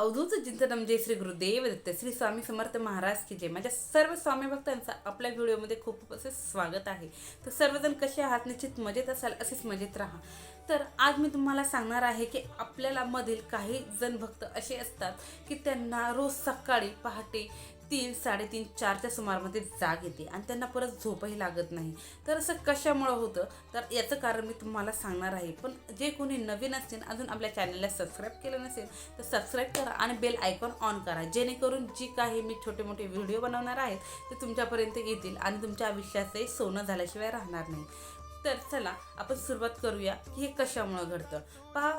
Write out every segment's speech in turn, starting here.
अवधूत चिंतनम जय श्री गुरुदेव दत्त श्री स्वामी समर्थ महाराज की जय. माझ्या सर्व स्वामी भक्तांचं आपल्या व्हिडिओमध्ये खूप खूप असे स्वागत आहे. तर सर्वजण कसे आहात? निश्चित मजेत असाल असेच मजेत राहा. तर आज मी तुम्हाला सांगणार आहे की आपल्याला मधील काही जण भक्त असे असतात की त्यांना रोज सकाळी पहाटे तीन साडेतीन चारच्या सुमारामध्ये जाग येते आणि त्यांना परत झोपही लागत नाही. तर असं कशामुळं होतं? तर याचं कारण मी तुम्हाला सांगणार आहे. पण जे कोणी नवीन असतील अजून आपल्या चॅनलला सबस्क्राईब केलं नसेल तर सबस्क्राईब करा आणि बेल आयकॉन ऑन करा. जेणेकरून जी काही मी छोटे मोठे व्हिडिओ बनवणार आहेत ते तुमच्यापर्यंत येतील आणि तुमच्या आयुष्याचंही सोनं झाल्याशिवाय राहणार नाही. तर चला आपण सुरुवात करूया की हे कशामुळं घडतं? पहा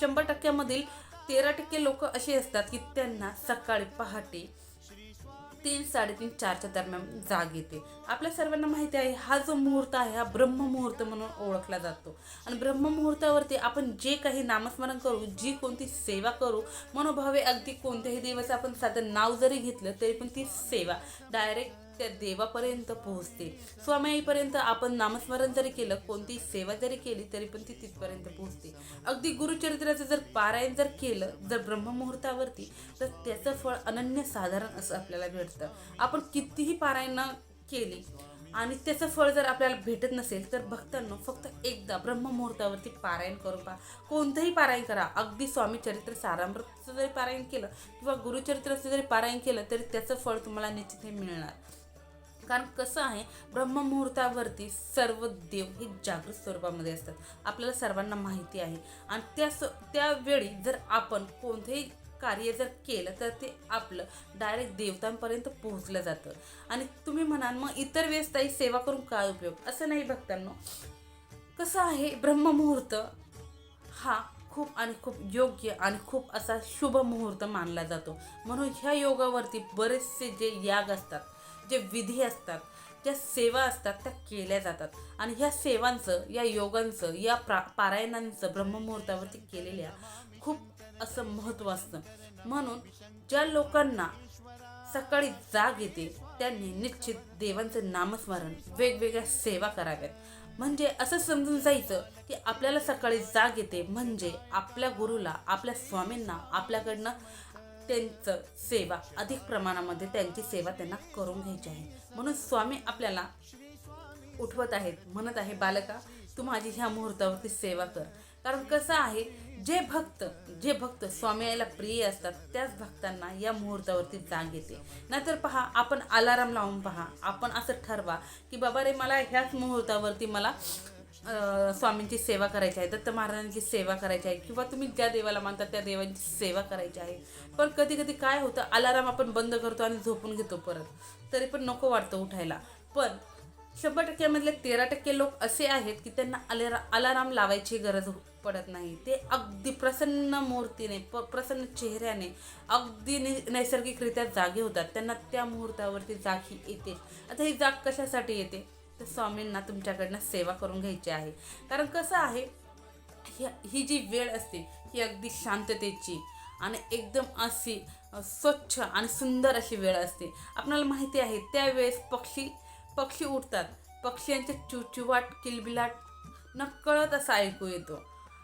शंभर टक्क्यामधील तेरा टक्के लोक असे असतात की त्यांना सकाळी पहाटे तीन साडेतीन चारच्या दरम्यान जाग येते. आपल्या सर्वांना माहिती आहे हा जो मुहूर्त आहे हा ब्रह्ममुहूर्त म्हणून ओळखला जातो. आणि ब्रह्ममुहूर्तावरती आपण जे काही नामस्मरण करू जी कोणती सेवा करू मनोभावे अगदी कोणत्याही देवाचं आपण साधं नाव जरी घेतलं तरी पण ती सेवा. डायरेक्ट त्या देवापर्यंत पोहोचते. स्वामीपर्यंत आपण नामस्मरण जरी केलं कोणती सेवा जरी केली तरी पण ती तिथपर्यंत पोहोचते. अगदी गुरुचरित्राचं जर पारायण जर केलं जर ब्रह्ममुहूर्तावरती तर त्याचं फळ अनन्य साधारण असं आपल्याला भेटतं आपण कितीही पारायणं केली आणि त्याचं फळ जर आपल्याला भेटत नसेल तर भक्तांना फक्त एकदा ब्रह्ममुहूर्तावरती पारायण करून पहा. कोणतंही पारायण करा. अगदी स्वामी चरित्र सारामृतचं जरी पारायण केलं किंवा गुरुचरित्राचं जरी पारायण केलं तरी त्याचं फळ तुम्हाला निश्चित हे मिळणार. कारण कसं आहे ब्रह्ममुहूर्तावरती सर्व देव हे जागृत स्वरूपामध्ये असतात. आपल्याला सर्वांना माहिती आहे. आणि त्या स त्यावेळी जर आपण कोणतेही कार्य जर केलं तर ते आपलं डायरेक्ट देवतांपर्यंत पोहोचलं जातं. आणि तुम्ही म्हणाल मग इतर वेळेस ताई सेवा करून काय उपयोग? असं नाही भक्तांनो. कसं आहे ब्रह्ममुहूर्त हा खूप आणि खूप योग्य आणि खूप असा शुभ मुहूर्त मानला जातो. म्हणून ह्या योगावरती बरेचसे जे याग असतात जे विधी असतात ज्या सेवा असतात त्या केल्या जातात. आणि ह्या सेवांचं या योगांचं या प्रा पारायणांचं ब्रह्ममुहूर्तावरती केलेल्या खूप असं महत्त्व असतं. म्हणून ज्या लोकांना सकाळी जाग येते त्यांनी निश्चित देवांचं नामस्मरण वेगवेगळ्या सेवा कराव्यात. म्हणजे असं समजून जायचं की आपल्याला सकाळी जाग येते म्हणजे आपल्या गुरुला आपल्या स्वामींना आपल्याकडनं त्यांचं सेवा अधिक प्रमाणामध्ये त्यांची सेवा त्यांना करून घ्यायची आहे. म्हणून स्वामी आपल्याला उठवत आहेत म्हणत आहे बालका तू माझी ह्या मुहूर्तावरती सेवा कर. कारण कसं आहे जे भक्त जे भक्त स्वामी प्रिय असतात त्याच भक्तांना या मुहूर्तावरती जाग येते. नाहीतर पहा आपण अलाराम लावून पहा. आपण असं ठरवा की बाबा रे मला ह्याच मुहूर्तावरती मला स्वामींची सेवा करायची आहे दत्त महाराजांची सेवा करायची आहे किंवा तुम्ही ज्या देवाला मानता त्या देवांची सेवा करायची आहे. पण कधी कधी काय होतं अलाराम आपण बंद करतो आणि झोपून घेतो परत. तरी पण नको वाटतं उठायला. पण शंभर टक्क्यामधले तेरा टक्के लोक असे आहेत की त्यांना अलारा अलाराम लावायची गरज पडत नाही. ते अगदी प्रसन्न मूर्तीने प प्रसन्न चेहऱ्याने अगदी नि नैसर्गिकरित्या जागे होतात. त्यांना त्या मुहूर्तावरती जाग ही येते. आता ही जाग कशासाठी येते? तर स्वामींना तुमच्याकडनं सेवा करून घ्यायची आहे. कारण कसं आहे ही ही जी वेळ असते ही अगदी शांततेची आणि एकदम अशी स्वच्छ आणि सुंदर अशी वेळ असते. आपल्याला माहिती आहे त्यावेळेस पक्षी पक्षी उठतात पक्ष्यांचे चुचुवाट किलबिलाट नकळत असा ऐकू येतो.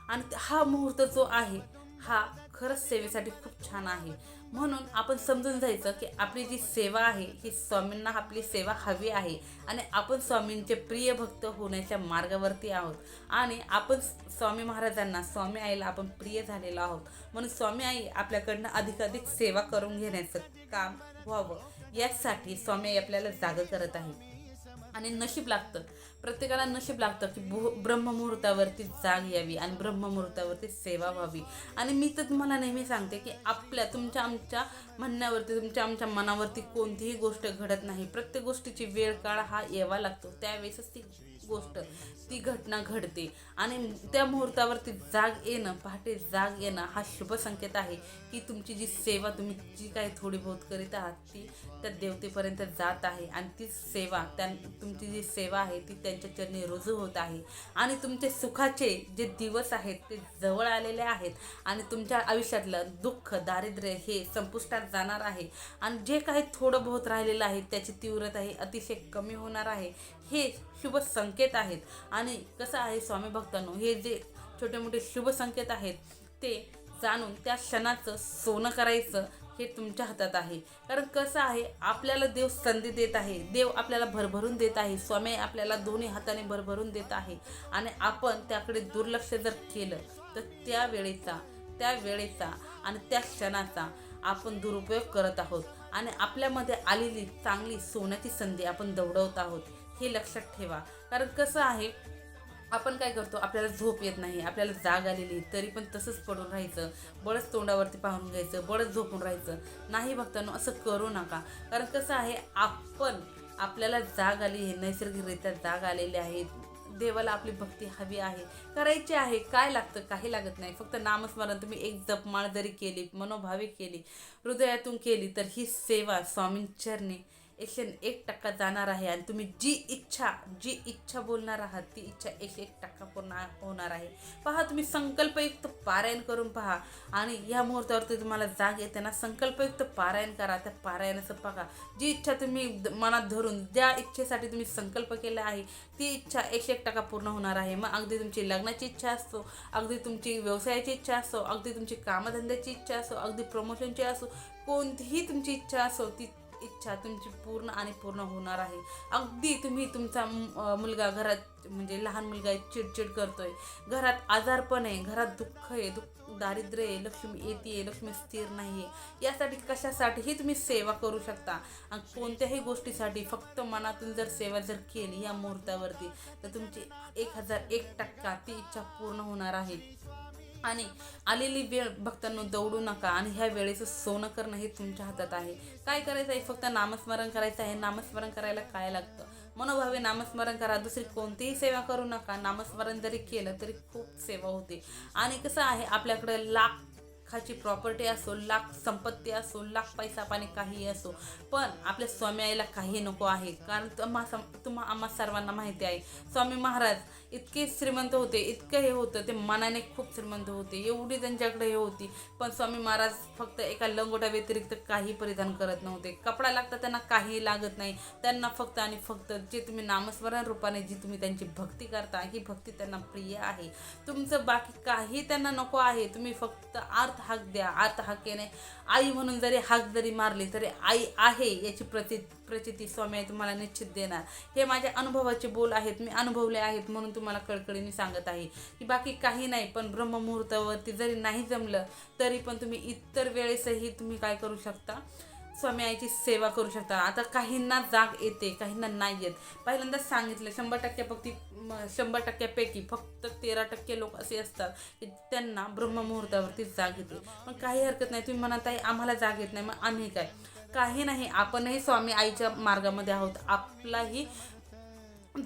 आणि हा मुहूर्त जो आहे हा खरंच सेवेसाठी खूप छान आहे. म्हणून आपण समजून जायचं की आपली जी सेवा आहे ही स्वामींना आपली सेवा हवी आहे. आणि आपण स्वामींचे प्रिय भक्त होण्याच्या मार्गावरती आहोत. आणि आपण स्वामी महाराजांना स्वामी आईला आपण प्रिय झालेलो आहोत. म्हणून स्वामी आई आपल्याकडनं अधिकाधिक सेवा करून घेण्याचं काम व्हावं. यासाठी स्वामी आई आपल्याला जागं करत आहे. आणि नशीब लागतं. प्रत्येकाला नशीब लागतं की भू ब्रह्ममुहूर्तावरती जाग यावी आणि ब्रह्ममुहूर्तावरती सेवा व्हावी. आणि मी तर तुम्हाला नेहमी सांगते की आपल्या तुमच्या आमच्या म्हणण्यावरती तुमच्या आमच्या मनावरती कोणतीही गोष्ट घडत नाही. प्रत्येक गोष्टीची वेळ काळ हा यावा लागतो. त्यावेळेसच ती गोष्ट ती घटना घडते. आणि त्या मुहूर्तावरती जाग येणं पहाटे जाग येणं हा शुभ संकेत आहे की तुमची जी सेवा तुम्ही जी काही थोडी बहुत करीत आहात ती त्या देवतेपर्यंत जात आहे. आणि ती सेवा त्या तुमची जी सेवा आहे ती त्यांच्या चरणी रुजू होत आहे. आणि तुमचे सुखाचे जे दिवस आहेत ते जवळ आलेले आहेत. आणि तुमच्या आयुष्यातलं दुःख दारिद्र्य हे संपुष्टात जाणार आहे. आणि जे काही थोडं बहुत राहिलेलं आहे त्याची तीव्रता ही अतिशय कमी होणार आहे. हे शुभ संकेत आहेत. आणि कसं आहे स्वामी भक्तांनो हे जे छोटे मोठे शुभ संकेत आहेत ते जाणून त्या क्षणाचं सोनं करायचं हे तुमच्या हातात आहे. कारण कसं आहे आपल्याला देव संधी देत आहे देव आपल्याला भरभरून देत आहे स्वामी आपल्याला दोन्ही हाताने भरभरून देत आहे. आणि आपण त्याकडे दुर्लक्ष जर केलं तर त्या वेळेचा त्या वेळेचा आणि त्या क्षणाचा आपण दुरुपयोग करत आहोत. आणि आपल्यामध्ये आलेली चांगली सोन्याची संधी आपण दौडवत आहोत. हे लक्षात ठेवा. कारण कसं आहे आपण काय करतो आपल्याला झोप येत नाही आपल्याला जाग आलेली तरी पण तसंच पडून राहायचं. बळच तोंडावरती पाहून घ्यायचं बळच झोपून राहायचं. नाही भक्तांनो असं करू नका. कारण कसं आहे आपण आपल्याला जाग आली आहे नैसर्गिकरित्या जाग आलेली आहे देवाला आपली भक्ती हवी आहे. करायची आहे काय लागतं काही लागत नाही. फक्त नामस्मरण तुम्ही एक जपमाळ जरी केली मनोभावे केली हृदयातून केली तर ही सेवा स्वामींचरणी एकशे एक टक्का जाणार आहे आणि तुम्ही जी इच्छा जी इच्छा बोलणार आहात ती इच्छा एकशे एक टक्का पूर्ण होणार आहे. पहा तुम्ही संकल्पयुक्त पारायण करून पहा आणि या मुहूर्तावरती तुम्हाला जाग येते ना संकल्पयुक्त पारायण करा. त्या पारायणाचं बघा. जी इच्छा तुम्ही द- मनात धरून ज्या इच्छेसाठी तुम्ही संकल्प केला आहे ती इच्छा एकशे एक टक्का पूर्ण होणार आहे. मग अगदी तुमची लग्नाची इच्छा असो अगदी तुमची व्यवसायाची इच्छा असो अगदी तुमची कामधंद्याची इच्छा असो अगदी प्रमोशनची असो कोणतीही तुमची इच्छा असो ती इच्छा तुमची पूर्ण आणि पूर्ण होणार आहे. अगदी तुम्ही तुमचा मुलगा घरात म्हणजे लहान मुलगा आहे चिडचिड करतोय. घरात आजारपण आहे घरात दुःख आहे दुःख दारिद्र्य आहे लक्ष्मी येते लक्ष्मी स्थिर नाही आहे. यासाठी कशासाठीही तुम्ही सेवा करू शकता. आणि कोणत्याही गोष्टीसाठी फक्त मनातून जर सेवा जर केली या मुहूर्तावरती तर तुमची एक हजार एक टक्का ती इच्छा पूर्ण होणार आहे. आणि आलेली वेळ भक्तांनो दौडू नका आणि ह्या वेळेचं सोनं करणं हे तुमच्या हातात आहे. काय करायचं आहे? फक्त नामस्मरण करायचं आहे. नामस्मरण करायला काय लागतं? मनोभावे नामस्मरण करा. दुसरी कोणतीही सेवा करू नका. नामस्मरण जरी केलं तरी खूप सेवा होते. आणि कसं आहे? आपल्याकडे लाखाची प्रॉपर्टी असो लाख संपत्ती असो लाख पैसा पाणी काहीही असो पण आपल्या स्वामी आईला काही नको आहे. कारण तुम्हा सम- तुम्हा आम्हा सर्वांना माहिती आहे. स्वामी महाराज इतके श्रीमंत होते इतकं हे होतं ते मनाने खूप श्रीमंत होते. एवढी त्यांच्याकडे हे होती. पण स्वामी महाराज फक्त एका लंगोटा व्यतिरिक्त काही परिधान करत नव्हते. कपडा लागता त्यांना काही लागत नाही. त्यांना फक्त आणि फक्त जे तुम्ही नामस्मरण रूपाने जी तुम्ही त्यांची भक्ती करता ही भक्ती त्यांना प्रिय आहे. तुमचं बाकी काही त्यांना नको आहे. तुम्ही फक्त आर्त हाक द्या. आर्थ हाकेने आई म्हणून जरी हाक जरी मारली तरी आई आहे याची प्रति प्रचिती स्वामी आहे तुम्हाला निश्चित देणार. हे माझ्या अनुभवाचे बोल आहेत मी अनुभवले आहेत म्हणून तुम्हाला कडकडीने सांगत आहे. की बाकी काही नाही पण ब्रह्ममुहूर्तावरती जरी नाही जमलं तरी पण तुम्ही इतर वेळेसही तुम्ही काय करू शकता? स्वामी आईची सेवा करू शकता. आता काहींना जाग येते काहींना नाही येत. पहिल्यांदाच सांगितलं शंभर टक्क्यापैकी शंभर टक्क्यापैकी फक्त तेरा टक्के लोक असे असतात की त्यांना ब्रह्ममुहूर्तावरती जाग येते. पण काही हरकत नाही तुम्ही म्हणत आहे आम्हाला जाग येत नाही मग आम्ही काय? काही नाही. आपणही स्वामी आईच्या मार्गामध्ये आहोत. आपलाही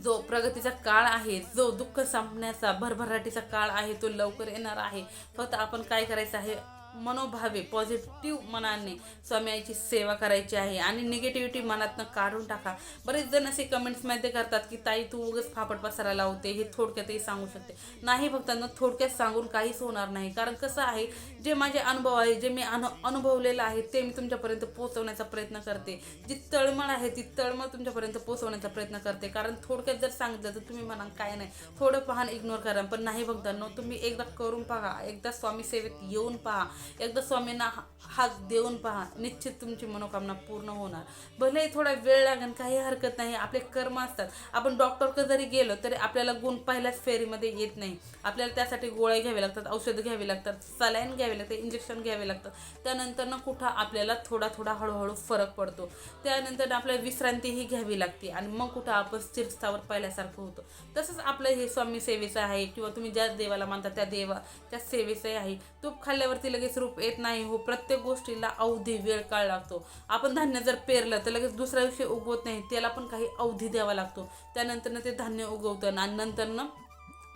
जो प्रगतीचा काळ आहे जो दुःख संपण्याचा भरभराटीचा काळ आहे तो लवकर येणार आहे. फक्त आपण काय करायचं आहे? मनोभावे पॉझिटिव्ह मनाने स्वामी आईची सेवा करायची आहे आणि निगेटिव्हिटी मनातनं काढून टाका. बरेच जण असे कमेंट्समध्ये करतात की ताई तू उगच फापट पसरायला लावते हे थोडक्यातही सांगू शकते. नाही भक्तांना थोडक्यात सांगून काहीच होणार नाही. कारण कसं आहे जे माझे अनुभव आहे जे मी अनु अनुभवलेलं आहे ते मी तुमच्यापर्यंत पोहोचवण्याचा प्रयत्न करते. जी तळमळ आहे ती तळमळ तुमच्यापर्यंत पोहोचवण्याचा प्रयत्न करते. कारण थोडक्यात जर सांगितलं तर तुम्ही म्हणा काय नाही थोडं पाहण इग्नोर करा. पण नाही भक्तांनो तुम्ही एकदा करून पहा. एकदा स्वामी सेवेत येऊन पहा. एकदा स्वामींना हात देऊन पहा निश्चित तुमची मनोकामना पूर्ण होणार. भलेही थोडा वेळ लागेल काही हरकत नाही आपले कर्म असतात. आपण डॉक्टरकडे जरी गेलो तरी आपल्याला गुण पहिल्याच फेरीमध्ये येत नाही. आपल्याला त्यासाठी गोळ्या घ्यावे लागतात औषधं घ्यावी लागतात सलाईन घ्यावे लागतात इंजेक्शन घ्यावे लागतात. त्यानंतर ना कुठं आपल्याला थोडा थोडा हळूहळू फरक पडतो. त्यानंतर आपल्याला विश्रांतीही घ्यावी लागते आणि मग कुठं आपण स्थिरस्थावर पहिल्यासारखं होतं. तसंच आपलं हे स्वामी सेवेचं आहे किंवा तुम्ही ज्या देवाला मानता त्या देवा त्या सेवेचं आहे. तूप खाल्ल्यावरती लगेच रूप येत नाही हो प्रत्येक गोष्टीला अवधी वेळ काळ लागतो. आपण धान्य जर पेरलं तर लगेच दुसऱ्या दिवशी उगवत नाही त्याला पण काही अवधी द्यावा लागतो. त्यानंतरनं ते धान्य उगवतं आणि नंतरनं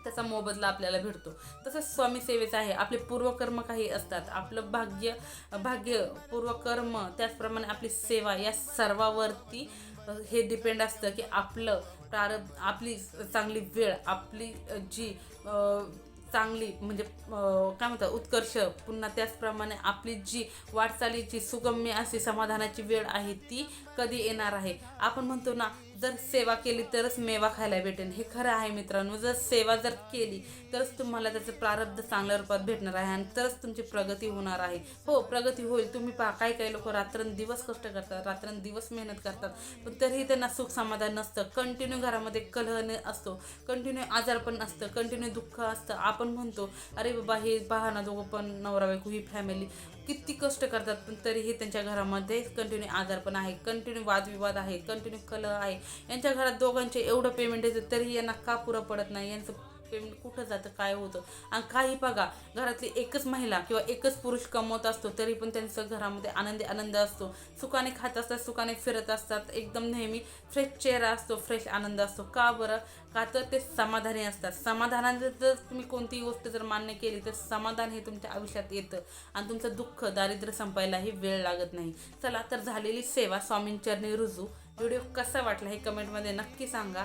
त्याचा मोबदला आपल्याला भेटतो. तसंच स्वामी सेवेचं आहे. आपले पूर्वकर्म काही असतात. आपलं भाग्य भाग्य पूर्वकर्म त्याचप्रमाणे आपली सेवा या सर्वावरती हे डिपेंड असतं की आपलं प्रारब्ध आपली चांगली वेळ आपली जी चांगली म्हणजे काय म्हणतात उत्कर्ष. पुन्हा त्याचप्रमाणे आपली जी वाटचालीची सुगम्य अशी समाधानाची वेळ आहे ती कधी येणार आहे? आपण म्हणतो ना जर सेवा केली तरच मेवा खायला भेटेल हे खरं आहे मित्रांनो. जर सेवा जर केली तरच तुम्हाला त्याचं प्रारब्ध चांगल्या रूपात भेटणार आहे आणि तरच तुमची प्रगती होणार आहे. हो प्रगती होईल. तुम्ही पहा काही काही लोक रात्रंदिवस कष्ट करतात रात्रंदिवस मेहनत करतात. पण तरीही त्यांना सुख समाधान नसतं. कंटिन्यू घरामध्ये कलह असतो. कंटिन्यू आजारपण असतं. कंटिन्यू दुःख असतं. आपण म्हणतो अरे बाबा हे पहा ना दोघं पण नवरा बायको ही फॅमिली किती कष्ट करतात पण तरीही त्यांच्या घरामध्ये कंटिन्यू आजारपण आहे कंटिन्यू वादविवाद आहे कंटिन्यू कलह आहे. यांच्या घरात दोघांचे एवढं पेमेंट येतं तरीही यांना का पुरं पडत नाही? यांचं पेमेंट कुठं जातं काय होतं. आणि काही बघा घरातली एकच महिला किंवा एकच पुरुष कमवत असतो तरी पण त्यांचं घरामध्ये आनंदी आनंद असतो. सुखाने खात असतात सुखाने फिरत असतात. एकदम नेहमी फ्रेश चेहरा असतो फ्रेश आनंद असतो. का बरं? का तर ते समाधानी असतात. समाधानाने जर तुम्ही कोणतीही गोष्ट जर मान्य केली तर समाधान हे तुमच्या आयुष्यात येतं. आणि तुमचं दुःख दारिद्र्य संपायलाही वेळ लागत नाही. चला तर झालेली सेवा स्वामींचरणी रुजू. व्हिडिओ कसा वाटला हे कमेंटमध्ये नक्की सांगा.